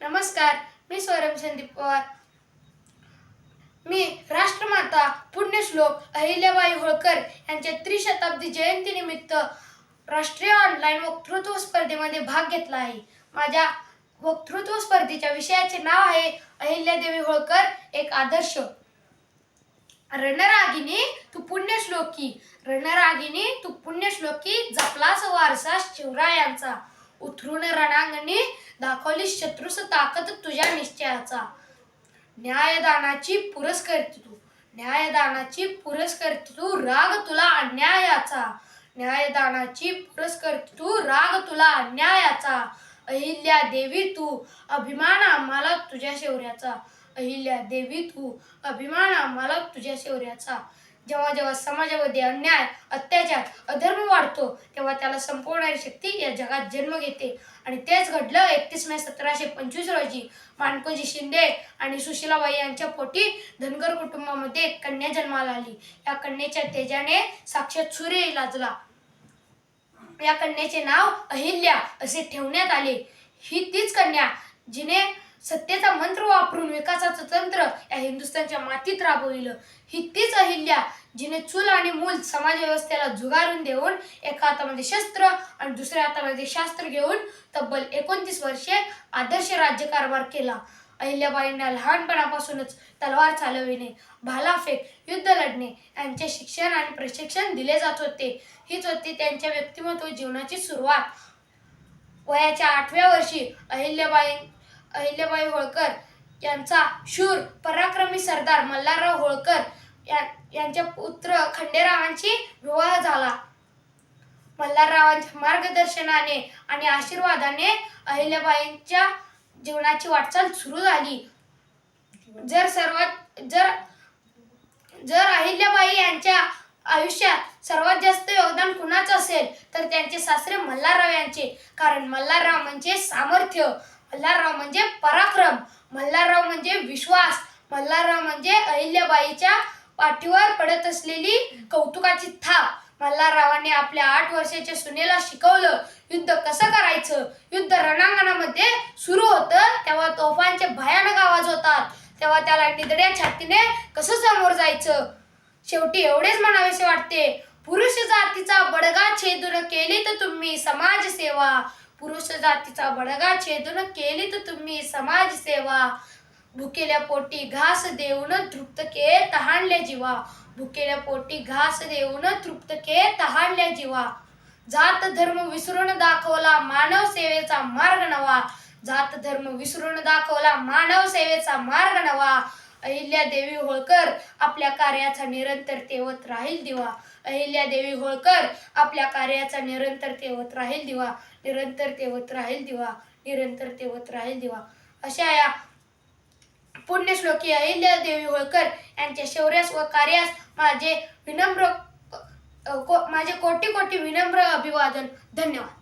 नमस्कार मी स्वरम संदीप पवार. मी राष्ट्रमाता पुण्यश्लोक अहिल्याबाई होळकर यांच्या त्रिशताब्दी जयंतीनिमित्त राष्ट्रीय ऑनलाईन वक्तृत्व स्पर्धेमध्ये भाग घेतला आहे. माझ्या वक्तृत्व स्पर्धेच्या विषयाचे नाव आहे अहिल्यादेवी होळकर एक आदर्श. रणरागिनी तू पुण्यश्लोकी. रणरागिनी तू पुण्यश्लोकी जपलास वारसा शिवरायांचा. उतरून रणांगणी दाखवली शत्रूस ताकद तुझ्या निश्चयाचा. न्यायदानाची पुरस्कर्ती तू. न्यायदानाची पुरस्कर्ती तू. राग तुला अन्यायाचा. न्यायदानाची पुरस्कर्ती तू. राग तुला अन्यायाचा. अहिल्या देवी तू. अभिमान आम्हाला तुझ्या शौर्याचा. अहिल्या देवी तू. अभिमान आम्हाला तुझ्या शौर्याचा. जेव्हा जेव्हा समाजामध्ये अन्याय अत्याचार अधर्म वाढतो तेव्हा त्याला संपवणारी शक्ती या जगात जन्म घेते. आणि तेच घडलं एकतीस मे सतराशे पंचवीस रोजी. मानकोजी शिंदे आणि सुशीलाबाई यांच्या पोटी धनगर कुटुंबामध्ये एक कन्या जन्माला आली. या कन्येच्या तेजाने साक्षात सूर्य लाजला. या कन्याचे नाव अहिल्या असे ठेवण्यात आले. ही तीच कन्या जिने सत्तेचा मंत्र वापरून विकासाचं तंत्र या हिंदुस्थानच्या मातीत राबविलं. ही तीच अहिल्या जिने चूल आणि मूल समाज व्यवस्थेला झुगारून देऊन एका हातामध्ये शस्त्र आणि दुसऱ्या हातामध्ये शास्त्र घेऊन तब्बल एकोणतीस वर्षे आदर्श राज्यकारभार केला. अहिल्याबाईंना लहानपणापासूनच तलवार चालविणे भालाफेक युद्ध लढणे यांचे शिक्षण आणि प्रशिक्षण दिले जात होते. हीच होती त्यांच्या व्यक्तिमत्व जीवनाची सुरुवात. वयाच्या आठव्या वर्षी अहिल्याबाई अहिल्याबाई होळकर यांचा शूर पराक्रमी सरदार मल्हारराव होळकर या यांच्या पुत्र खंडेरावांशी विवाह झाला. मल्हाररावांच्या मार्गदर्शनाने आणि आशीर्वादाने अहिल्याबाईंच्या जीवनाची वाटचाल सुरू झाली. जर सर्वात जर जर अहिल्याबाई यांच्या आयुष्यात सर्वात जास्त योगदान कुणाचं असेल तर त्यांचे सासरे मल्हारराव यांचे. कारण मल्हारराव म्हणजे सामर्थ्य. मल्हारराव म्हणजे पराक्रम. मल्हारराव म्हणजे विश्वास. मल्हारराव म्हणजे अहिल्याबाईच्या पाठीवर पडत असलेली कौतुकाची थाप. मल्हाररावांनी आपल्या आठ वर्षाच्या सुनेला शिकवलं युद्ध कसं करायचं? युद्ध रणांगणामध्ये सुरू होतं तेव्हा तोफांचे भयानक आवाज होतात. तेव्हा त्याला निदड्या छातीने कसं समोर जायचं? शेवटी एवढेच म्हणावेसे वाटते. पुरुष जातीचा बडगा छेदून केली तर तुम्ही समाजसेवा. पुरुष जातीचा बडगा छेदून केली तर तुम्ही समाजसेवा भुकेल्या पोटी घास देऊन तृप्त के तहानल्या जीवा. भुकेल्या पोटी घास देऊन तृप्त के तहानल्या जीवा. जात धर्म विसरून दाखवला मानव सेवेचा मार्ग नवा. जात धर्म विसरून दाखवला मानव सेवेचा मार्ग नवा. अहिल्या देवी होळकर आपल्या कार्याचा निरंतर तेवत राहील दिवा. अहिल्या देवी होळकर आपल्या कार्याचा निरंतर तेवत राहील दिवा. निरंतर तेवत राहील दिवा. निरंतर तेवत राहील दिवा. अशा या पुण्यश्लोकी अहिल्या देवी होळकर यांच्या शौर्यास व कार्यास माझे विनम्र को- माझे कोटी कोटी विनम्र अभिवादन. धन्यवाद.